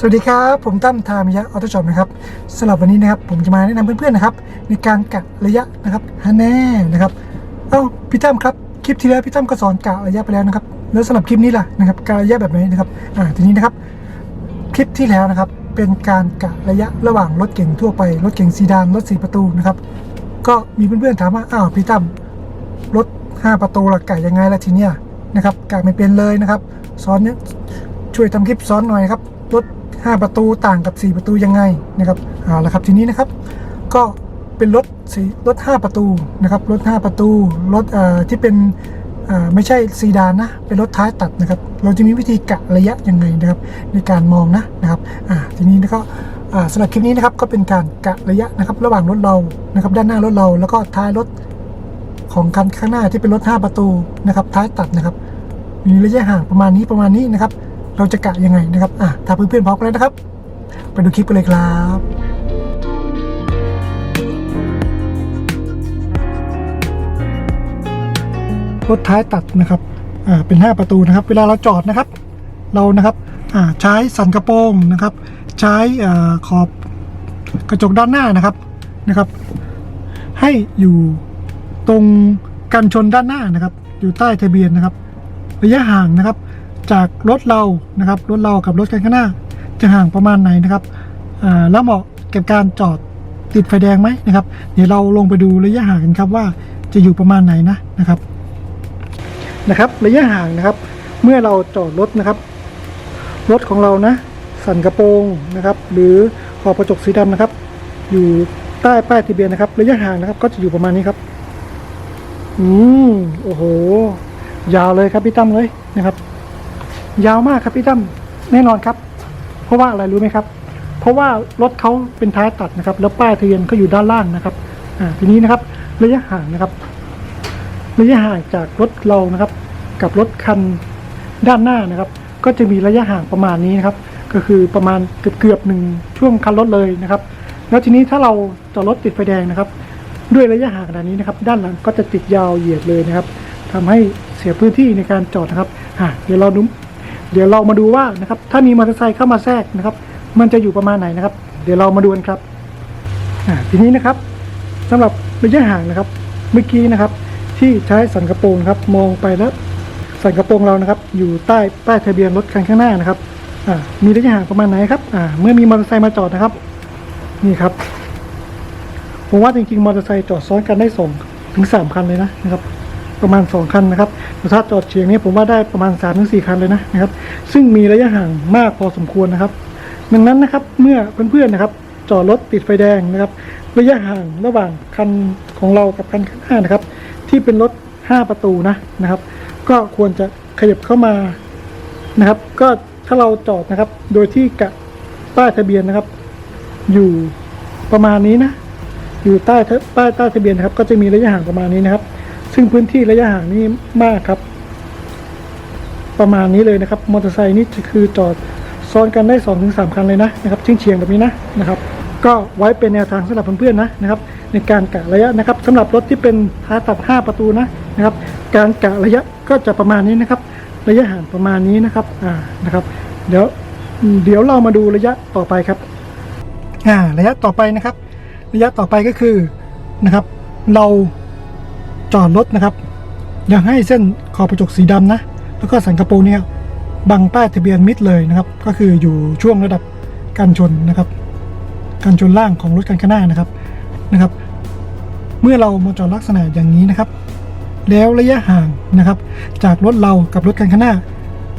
สวัสดีครับ ผมตั้มทามิยะออโต้ช็อปนะครับสำหรับวันนี้นะครับผมจะมาแนะนำเพื่อนๆนะครับ ในการกะระยะนะครับฮันแน่นะครับเอ้าพี่ตั้มครับคลิปที่แล้วพี่ตั้มก็สอนกะระยะไปแล้วนะครับ แล้วสำหรับคลิปนี้ล่ะนะครับกะระยะแบบไหนนะครับอ่าทีนี้นะครับคลิปที่แล้วนะครับเป็นการกะระยะระหว่างรถเก่งทั่วไปรถเก่งซีดานรถสี่ประตูนะครับก็มีเพื่อนๆถามว่าอ้าวพี่ตั้มรถห้าประตูหละกกะยังไงล่ะทีเนี้ยนะครับกะไม่เป็นเลยนะครับสอนเนี่ยช่วยทำคลิปสอนหน่อยครับรถ 5 ประตูต่างกับ 4 ประตูยังไงนะครับเอาละครับทีนี้นะครับก็เป็นรถสีรถ 5 ประตูนะครับรถ 5 ประตูรถเอ่อที่เป็นเอ่อไม่ใช่ซีดานนะเป็นรถท้ายตัดนะครับ เราจะมีวิธีกะระยะยังไงนะครับในการมองนะนะครับอ่าทีนี้นะครับอ่าสำหรับคลิปนี้นะครับก็เป็นการกะระยะนะครับระหว่างรถเรานะครับด้านหน้ารถเราแล้วก็ท้ายรถของคันข้างหน้าที่เป็นรถ 5 ประตูนะครับท้ายตัดนะครับมีระยะห่างประมาณนี้ประมาณนี้นะครับ เราจะกะยังไงนะครับอะถ้าเพื่อนๆพร้อมแล้วนะครับ ไปดูคลิปกันเลยครับรถท้ายตัดนะครับอ่าเป็น 5 ประตูนะครับ เวลาเราจอดนะครับ เรานะครับอ่าใช้สันกระโปรงนะครับ ใช้อ่าขอบกระจกด้านหน้านะครับนะครับ ให้อยู่ตรงกันชนด้านหน้านะครับ อยู่ใต้ทะเบียนนะครับ ระยะห่างนะครับ จากรถเรานะครับรถเรากับรถคันข้างหน้า จะห่างประมาณไหนนะครับแล้วเหมาะกับการจอดติดไฟแดงไหมนะครับ เดี๋ยวเราลงไปดูระยะห่างกันครับว่าจะอยู่ประมาณไหนนะนะครับนะครับระยะห่างนะครับ เมื่อเราจอดรถนะครับ รถของเรานะ สันกระโปรงนะครับ หรือขอบกระจกสีดำนะครับ อยู่ใต้ป้ายทะเบียนนะครับ ระยะห่างนะครับ ก็จะอยู่ประมาณนี้ครับ อืมโอ้โห ยาวเลยครับพี่ตั้มเลยนะครับ ยาวมากครับพี่ตั้มแน่นอนครับ เพราะว่าอะไรรู้ไหมครับ เพราะว่ารถเขาเป็นท้ายตัดนะครับ แล้วป้ายทะเบียนก็อยู่ด้านล่างนะครับอ่าทีนี้นะครับ ระยะห่างนะครับ ระยะห่างจากรถเรานะครับ กับรถคันด้านหน้านะครับ ก็จะมีระยะห่างประมาณนี้นะครับ ก็คือประมาณเกือบเกือบๆหนึ่งช่วงคันรถเลยนะครับ แล้วทีนี้ถ้าเราจอดรถติดไฟแดงนะครับ ด้วยระยะห่างขนาดนี้นะครับ ด้านหลังก็จะติดยาวเหยียดเลยนะครับทำให้เสียพื้นที่ในการจอดนะครับอะเดี๋ยวเราดู เดี๋ยวเรามาดูว่านะครับถ้ามีมอเตอร์ไซค์เข้ามาแทรกนะครับ มันจะอยู่ประมาณไหนนะครับ เดี๋ยวเรามาดูกันครับทีนี้นะครับสำหรับระยะห่างนะครับ เมื่อกี้นะครับ ที่ใช้สันกระโปรงครับมองไปแล้วสันกระโปรงเรานะครับ อยู่ใต้ป้ายทะเบียนรถคันข้างหน้านะครับมีระยะห่างประมาณไหนครับเมื่อมีมอเตอร์ไซค์มาจอดนะครับ นี่ครับผมว่าจริงๆมอเตอร์ไซค์จอดซ้อนกันได้สองถึงสามคันเลยนะนะครับ ประมาณสองคันนะครับแต่ถ้าจอดเฉียงนี้ผมว่าได้ประมาณสามถึงสี่คันเลยนะนะครับ ซึ่งมีระยะห่างมากพอสมควรนะครับ ดังนั้นนะครับเมื่อเพื่อนๆนะครับ จอดรถติดไฟแดงนะครับ ระยะห่างระหว่างคันของเรากับคันข้างหน้านะครับ ที่เป็นรถห้าประตูนะนะครับ ก็ควรจะขยับเข้ามานะครับ ก็ถ้าเราจอดนะครับ โดยที่กะป้ายทะเบียนนะครับ อยู่ประมาณนี้นะ อยู่ใต้ป้ายใต้ทะเบียนนะครับ ก็จะมีระยะห่างประมาณนี้นะครับ ซึ่งพื้นที่ระยะห่างนี้มากครับ ประมาณนี้เลยนะครับ มอเตอร์ไซค์นี่จะคือจอดซ้อนกันได้2อถึงสคันเลยนะนะครับเฉียงเฉียงแบบนี้นะนะครับ ก็ไว้เป็นแนวทางสำหรับเพื่อนๆนะนะครับ ในการกะระยะนะครับสำหรับรถที่เป็นท้าตัด 5 ประตูนะนะครับ การกะระยะก็จะประมาณนี้นะครับ ระยะห่างประมาณนี้นะครับอ่านะครับ เดี๋ยวเดี๋ยวเรามาดูระยะต่อไปครับอ่าระยะต่อไปนะครับ ระยะต่อไปก็คือนะครับ เรา จอดรถนะครับ อยากให้เส้นขอบกระจกสีดำนะ แล้วก็สันกระโปรงเนี่ยบังป้ายทะเบียนมิดเลยนะครับ ก็คืออยู่ช่วงระดับกันชนนะครับกันชนล่างของรถคันข้างหน้านะครับนะครับ เมื่อเรามาจอดลักษณะอย่างนี้นะครับ แล้วระยะห่างนะครับ จากรถเรากับรถคันข้างหน้า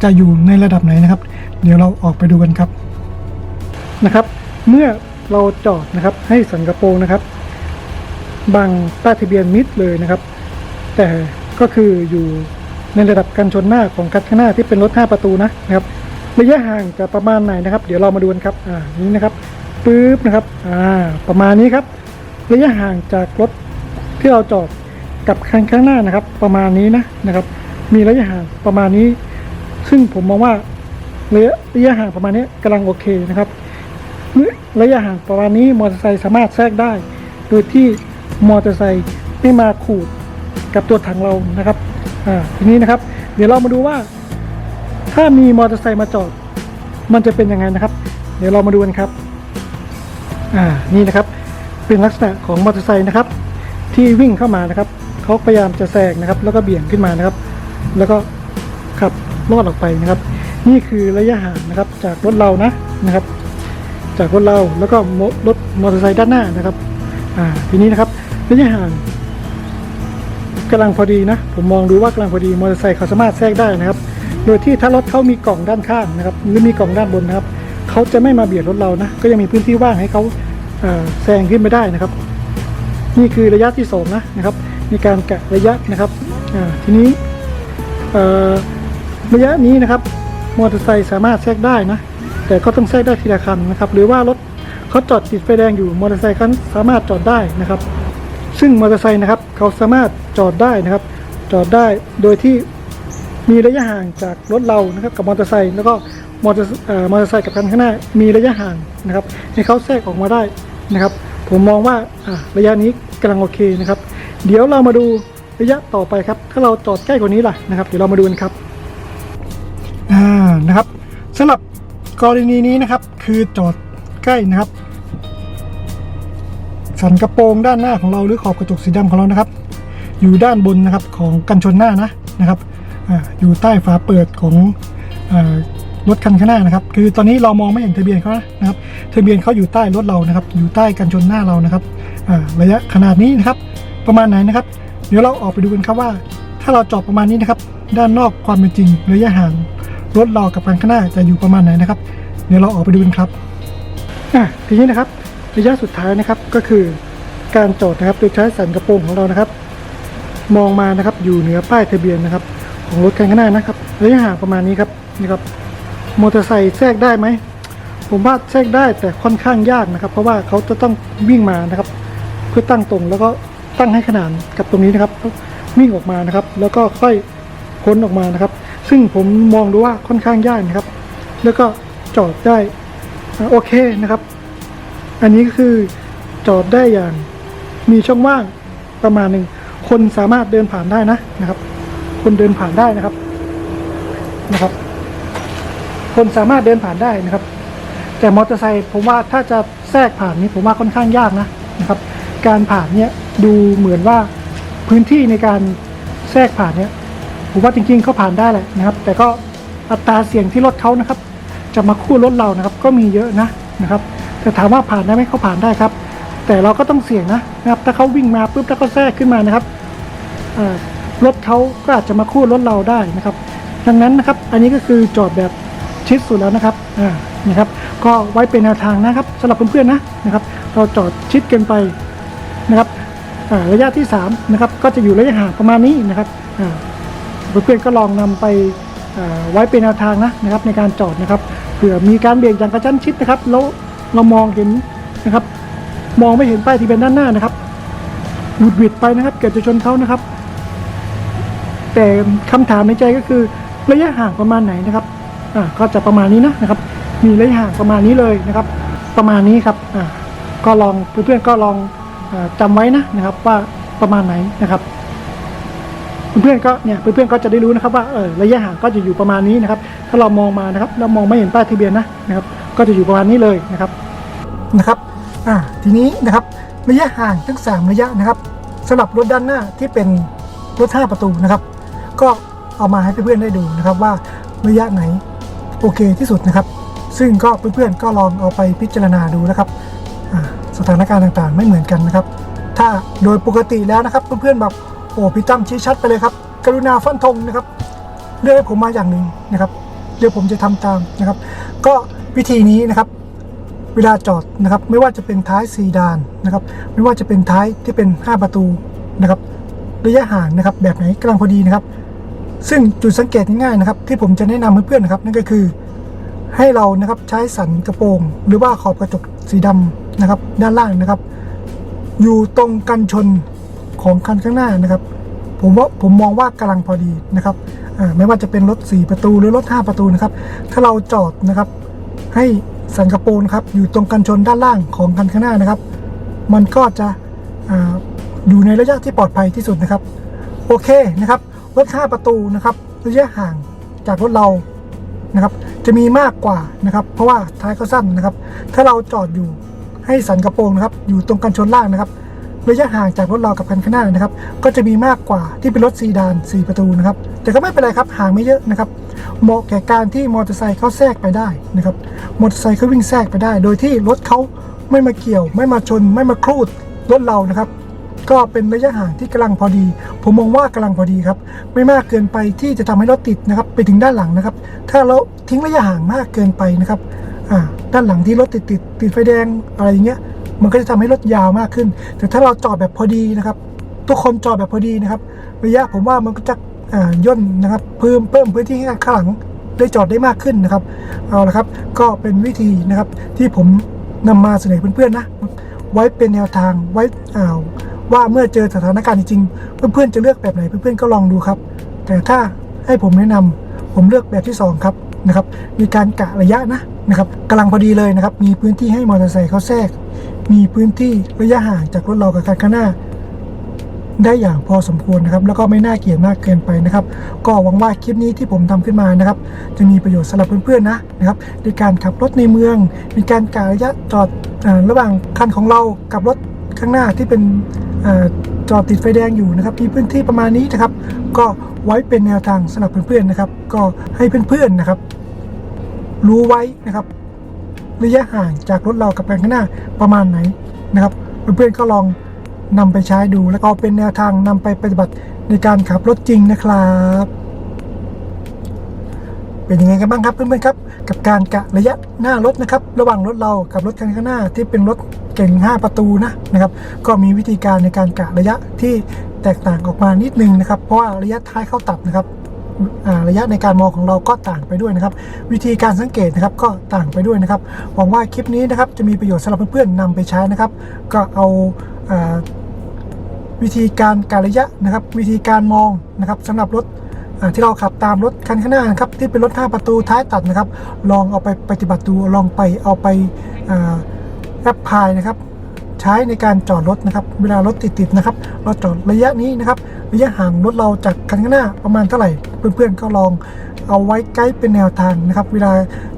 จะอยู่ในระดับไหนนะครับ เดี๋ยวเราออกไปดูกันครับนะครับ เมื่อเราจอดนะครับให้สันกระโปรงนะครับบังป้ายทะเบียนมิดเลยนะครับ แต่ก็คืออยู่ในระดับกันชนหน้าของคันข้างหน้าที่เป็นรถ 5 ประตูนะนะครับระยะห่างจะประมาณไหนนะครับ เดี๋ยวเรามาดูกันครับอ่านี้นะครับปึ๊บนะครับอ่าประมาณนี้ครับ ระยะห่างจากรถที่เราจอดกับคันข้างหน้านะครับ ประมาณนี้นะนะครับ มีระยะห่างประมาณนี้ ซึ่งผมมองว่าระยะระยะห่างประมาณนี้กำลังโอเคนะครับระยะห่างประมาณนี้มอเตอร์ไซค์สามารถแทรกได้ โดยที่มอเตอร์ไซค์ไม่มาขูด กับตัวถังเรานะครับอ่าทีนี้นะครับ เดี๋ยวเรามาดูว่า ถ้ามีมอเตอร์ไซค์มาจอด มันจะเป็นยังไงนะครับ เดี๋ยวเรามาดูกันครับอ่านี่นะครับ เป็นลักษณะของมอเตอร์ไซค์นะครับ ที่วิ่งเข้ามานะครับเขาพยายามจะแซงนะครับ แล้วก็เบี่ยงขึ้นมานะครับ แล้วก็ขับลอดออกไปนะครับ นี่คือระยะห่างนะครับ จากรถเรานะนะครับ จากรถเราแล้วก็รถมอเตอร์ไซค์ด้านหน้านะครับอ่าทีนี้นะครับระยะห่าง กำลังพอดีนะ ผมมองดูว่ากำลังพอดีมอเตอร์ไซค์เขาสามารถแทรกได้นะครับ โดยที่ถ้ารถเขามีกล่องด้านข้างนะครับหรือมีกล่องด้านบนนะครับเขาจะไม่มาเบียดรถเรานะก็ยังมีพื้นที่ว่างให้เขาแซงขึ้นไปได้นะครับ นี่คือระยะที่สองนะนะครับมีการแกะระยะนะครับทีนี้ระยะนี้นะครับมอเตอร์ไซค์สามารถแทรกได้นะ แต่ก็ต้องแทรกได้ทีละคันนะครับ หรือว่ารถเขาจอดติดไฟแดงอยู่มอเตอร์ไซค์คันสามารถจอดได้นะครับ ซึ่งมอเตอร์ไซค์นะครับเขาสามารถจอดได้นะครับ จอดได้โดยที่มีระยะห่างจากรถเรานะครับกับมอเตอร์ไซค์แล้วก็มอเตอร์มอเตอร์ไซค์กับคันข้างหน้ามีระยะห่างนะครับ ให้เขาแทรกออกมาได้นะครับ ผมมองว่าอ่าระยะนี้กำลังโอเคนะครับ เดี๋ยวเรามาดูระยะต่อไปครับ ถ้าเราจอดใกล้กว่านี้ล่ะนะครับ เดี๋ยวเรามาดูกันครับอ่านะครับสำหรับกรณีนี้นะครับ คือจอดใกล้นะครับ สันกระโปรงด้านหน้าของเราหรือขอบกระจกสีดำของเรานะครับ อยู่ด้านบนนะครับของกันชนหน้านะนะครับออยู่ใต้ฝาเปิดของอรถคันข้างหน้านะครับ คือตอนนี้เรามองไม่เห็นทะเบียนเขานะครับทะเบียนเขาอยู่ใต้รถเรานะครับ อยู่ใต้กันชนหน้าเรานะครับระยะขนาดนี้นะครับ ประมาณไหนนะครับ เดี๋ยวเราออกไปดูกันครับว่า ถ้าเราจอดประมาณนี้นะครับ ด้านนอกความเป็นจริง ระยะห่างรถเรากับคันข้างหน้าจะอยู่ประมาณไหนนะครับ เดี๋ยวเราออกไปดูกันครับอะทีนี้นะครับ ระยะสุดท้ายนะครับก็คือการจอดนะครับโดยใช้สันกระโปรงของเรานะครับ มองมานะครับอยู่เหนือป้ายทะเบียนนะครับ ของรถคันข้างหน้านะครับระยะห่างประมาณนี้ครับนี่ครับมอเตอร์ไซค์แทรกได้ไหมผมว่าแทรกได้แต่ค่อนข้างยากนะครับ เพราะว่าเขาจะต้องวิ่งมานะครับ เพื่อตั้งตรงแล้วก็ตั้งให้ขนานกับตรงนี้นะครับวิ่งออกมานะครับ แล้วก็ค่อยพ้นออกมานะครับ ซึ่งผมมองดูว่าค่อนข้างยากนะครับ แล้วก็จอดได้โอเคนะครับ อันนี้ก็คือจอดได้อย่างมีช่องว่างประมาณหนึ่งคนสามารถเดินผ่านได้นะนะครับ คนเดินผ่านได้นะครับนะครับ คนสามารถเดินผ่านได้นะครับ แต่มอเตอร์ไซค์ผมว่าถ้าจะแทรกผ่านนี้ผมว่าค่อนข้างยากนะนะครับ การผ่านเนี่ยดูเหมือนว่าพื้นที่ในการแทรกผ่านเนี่ยผมว่าจริงๆเขาผ่านได้แหละนะครับ แต่ก็อัตราเสี่ยงที่รถเขานะครับ จะมาคู่รถเรานะครับ ก็มีเยอะนะนะครับ แต่ถามว่าผ่านได้ไหมเขาผ่านได้ครับ แต่เราก็ต้องเสี่ยงนะนะครับถ้าเขาวิ่งมาปุ๊บถ้าเขาแทรกขึ้นมานะครับรถเขาก็อาจจะมาคู่รถเราได้นะครับ ดังนั้นนะครับอันนี้ก็คือจอดแบบชิดสุดแล้วนะครับอ่านะครับ ก็ไว้เป็นแนวทางนะครับสำหรับเพื่อนๆนะนะครับ เราจอดชิดกันไปนะครับระยะที่3นะครับก็จะอยู่ระยะห่างประมาณนี้นะครับอ่าเพื่อนๆก็ลองนำไปไว้เป็นแนวทางนะนะครับในการจอดนะครับเผื่อมีการเบี่ยงอย่างกระชั้นชิดนะครับแล้ว เรามองเห็นนะครับ มองไม่เห็นป้ายที่เป็นด้านหน้านะครับหวุดหวิดไปนะครับ เกิดจะชนเขานะครับ แต่คำถามในใจก็คือระยะห่างประมาณไหนนะครับอ่าก็จะประมาณนี้นะนะครับ มีระยะห่างประมาณนี้เลยนะครับ ประมาณนี้ครับอ่าก็ลองเพื่อนๆก็ลองอาจำไว้นะนะครับ ว่าประมาณไหนนะครับ เพื่อนๆก็เนี่ยเพื่อนๆก็จะได้รู้นะครับว่าเออระยะห่างก็จะอยู่ประมาณนี้นะครับ ถ้าเรามองมานะครับเรามองไม่เห็นป้ายทะเบียนนะนะครับ ก็จะอยู่ประมาณนี้เลยนะครับนะครับอ่าทีนี้นะครับระยะห่างทั้ง 3 ระยะนะครับสำหรับรถด้านหน้าที่เป็นรถ5ประตูนะครับ ก็เอามาให้เพื่อนๆได้ดูนะครับว่าระยะไหนโอเคที่สุดนะครับ ซึ่งก็เพื่อนๆก็ลองเอาไปพิจารณาดูนะครับอ่าสถานการณ์ต่างๆ ไม่เหมือนกันนะครับ ถ้าโดยปกติแล้วนะครับเพื่อนๆแบบ โอ้พี่ตั้มชี้ชัดไปเลยครับ กรุณาฟันธงนะครับ เลือกให้ผมมาอย่างหนึ่งนะครับเดี๋ยวผมจะทำตามนะครับ ก็วิธีนี้นะครับ เวลาจอดนะครับ ไม่ว่าจะเป็นท้ายซีดานนะครับ ไม่ว่าจะเป็นท้ายที่เป็น 5 ประตูนะครับ ระยะห่างนะครับ แบบไหนกำลังพอดีนะครับ ซึ่งจุดสังเกตง่ายๆนะครับ ที่ผมจะแนะนำเพื่อนๆนะครับ นั่นก็คือให้เรานะครับใช้สันกระโปรง หรือว่าขอบกระจกสีดำนะครับ ด้านล่างนะครับ อยู่ตรงกันชน ของคันข้างหน้านะครับ ผมว่าผมมองว่ากำลังพอดีนะครับไม่ว่าจะเป็นรถ 4 ประตูหรือรถ 5 ประตูนะครับ ถ้าเราจอดนะครับ ให้สันกระโปรงนครับอยู่ตรงกันชนด้านล่างของคันข้างหน้านะครับ มันก็จะออยู่ในระยะที่ปลอดภัยที่สุดนะครับ โอเคนะครับรถ 5 ประตูนะครับระยะห่างจากรถเรานะครับ จะมีมากกว่านะครับ เพราะว่าท้ายเขาสั้นนะครับ ถ้าเราจอดอยู่ให้สันกระโปรงนะครับ อยู่ตรงกันชนล่างนะครับ ระยะห่างจากรถเรากับคันข้างหน้านะครับ ก็จะมีมากกว่าที่เป็นรถซีดาน 4 ประตูนะครับ แต่ก็ไม่เป็นไรครับห่างไม่เยอะนะครับ เหมาะแก่การที่มอเตอร์ไซค์เขาแทรกไปได้นะครับ มอเตอร์ไซค์เขาวิ่งแทรกไปได้ โดยที่รถเขาไม่มาเกี่ยว ไม่มาชน ไม่มาครูดรถเรานะครับ ก็เป็นระยะห่างที่กำลังพอดี ผมมองว่ากำลังพอดีครับ ไม่มากเกินไปที่จะทำให้รถติดนะครับ ไปถึงด้านหลังนะครับ ถ้าเราทิ้งระยะห่างมากเกินไปนะครับอ่าด้านหลังที่รถติดติดติดไฟแดงอะไรอย่างเงี้ย มันก็จะทำให้รถยาวมากขึ้น แต่ถ้าเราจอดแบบพอดีนะครับ ทุกคนจอดแบบพอดีนะครับ ระยะผมว่ามันก็จะย่นนะครับเพิ่มเพิ่มพื้นที่ให้ข้างหลังได้จอดได้มากขึ้นนะครับ เอาละครับ ก็เป็นวิธีนะครับที่ผมนำมาเสนอเพื่อนๆนะ ไว้เป็นแนวทางไว้อาว่าเมื่อเจอสถานการณ์จริงเพื่อนๆจะเลือกแบบไหนเพื่อนๆก็ลองดูครับ แต่ถ้าให้ผมแนะนำผมเลือกแบบที่สองครับนะครับ มีการกะระยะนะนะครับกำลังพอดีเลยนะครับ มีพื้นที่ให้มอเตอร์ไซค์เขาแทรก มีพื้นที่ระยะห่างจากรถเรากับคันข้างหน้า ได้อย่างพอสมควรนะครับ แล้วก็ไม่น่าเกลียดมากเกินไปนะครับ ก็หวังว่าคลิปนี้ที่ผมทำขึ้นมานะครับ จะมีประโยชน์สำหรับเพื่อนๆนะนะครับ ในการขับรถในเมืองมีการกะระยะจอดอระหว่างคันของเรากับรถข้างหน้าที่เป็นอจอดติดไฟแดงอยู่นะครับมีพื้นที่ประมาณนี้นะครับ ก็ไว้เป็นแนวทางสำหรับเพื่อนๆนะครับ ก็ให้เพื่อนๆนะครับ รู้ไว้นะครับ ระยะห่างจากรถเรากับคันข้างหน้าประมาณไหนนะครับเพื่อนๆก็ลองนำไปใช้ดู แล้วก็เอาเป็นแนวทางนำไปปฏิบัติในการขับรถจริงนะครับ เป็นยังไงกันบ้างครับเพื่อนๆครับ กับการกะระยะหน้ารถนะครับ ระหว่างรถเรากับรถคันข้างหน้าที่เป็นรถเก่ง 5 ประตูนะนะครับ ก็มีวิธีการในการกะระยะที่แตกต่างออกมานิดนึงนะครับ เพราะว่าระยะท้ายเข้าตัดนะครับ ระยะในการมองของเราก็ต่างไปด้วยนะครับ วิธีการสังเกตนะครับก็ต่างไปด้วยนะครับหวังว่าคลิปนี้นะครับจะมีประโยชน์สำหรับเพื่อนๆนำไปใช้นะครับ ก็เอาวิธีการการระยะนะครับ วิธีการมองนะครับสำหรับรถที่เราขับตามรถคันข้างหน้านะครับที่เป็นรถ 5 ประตูท้ายตัดนะครับ ลองเอาไปปฏิบัติดูลองไปเอาไปแอปพลายนะครับ ใช้ในการจอดรถนะครับ เวลารถติดๆนะครับ เราจอดระยะนี้นะครับ ระยะห่างรถเราจากคันข้างหน้าประมาณเท่าไหร่ เพื่อนๆก็ลองเอาไว้ไกด์เป็นแนวทางนะครับ เวลา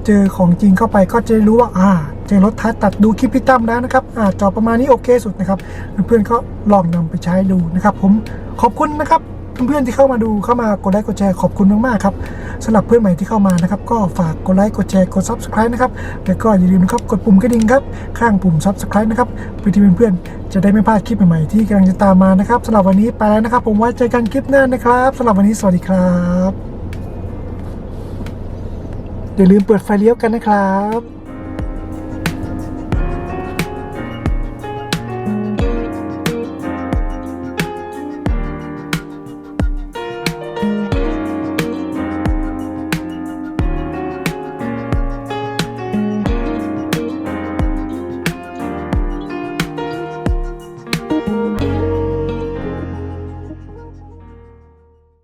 เจอของจริงเข้าไปก็จะรู้ว่าอ่าเจอรถท้ายตัดดูคลิปพี่ตั้มแล้วนะครับอ่าจอประมาณนี้โอเคสุดนะครับ เพื่อนๆก็ลองนำไปใช้ดูนะครับ ผมขอบคุณนะครับ เพื่อนๆที่เข้ามาดูเข้ามากดไลค์กดแชร์ขอบคุณมากๆครับสำหรับเพื่อนใหม่ที่เข้ามานะครับ ก็ฝากกดไลค์กดแชร์กด subscribe นะครับแล้วก็อย่าลืมนะครับกดปุ่มกระดิ่งครับข้างปุ่ม subscribe นะครับเพื่อที่เพื่อนๆจะได้ไม่พลาดคลิปใหม่ๆที่กำลังจะตามมานะครับสำหรับวันนี้ไปแล้วนะครับ ผมไว้เจอกันคลิปหน้านะครับสำหรับวันนี้สวัสดีครับอย่าลืมเปิดไฟเลี้ยวกันนะครับ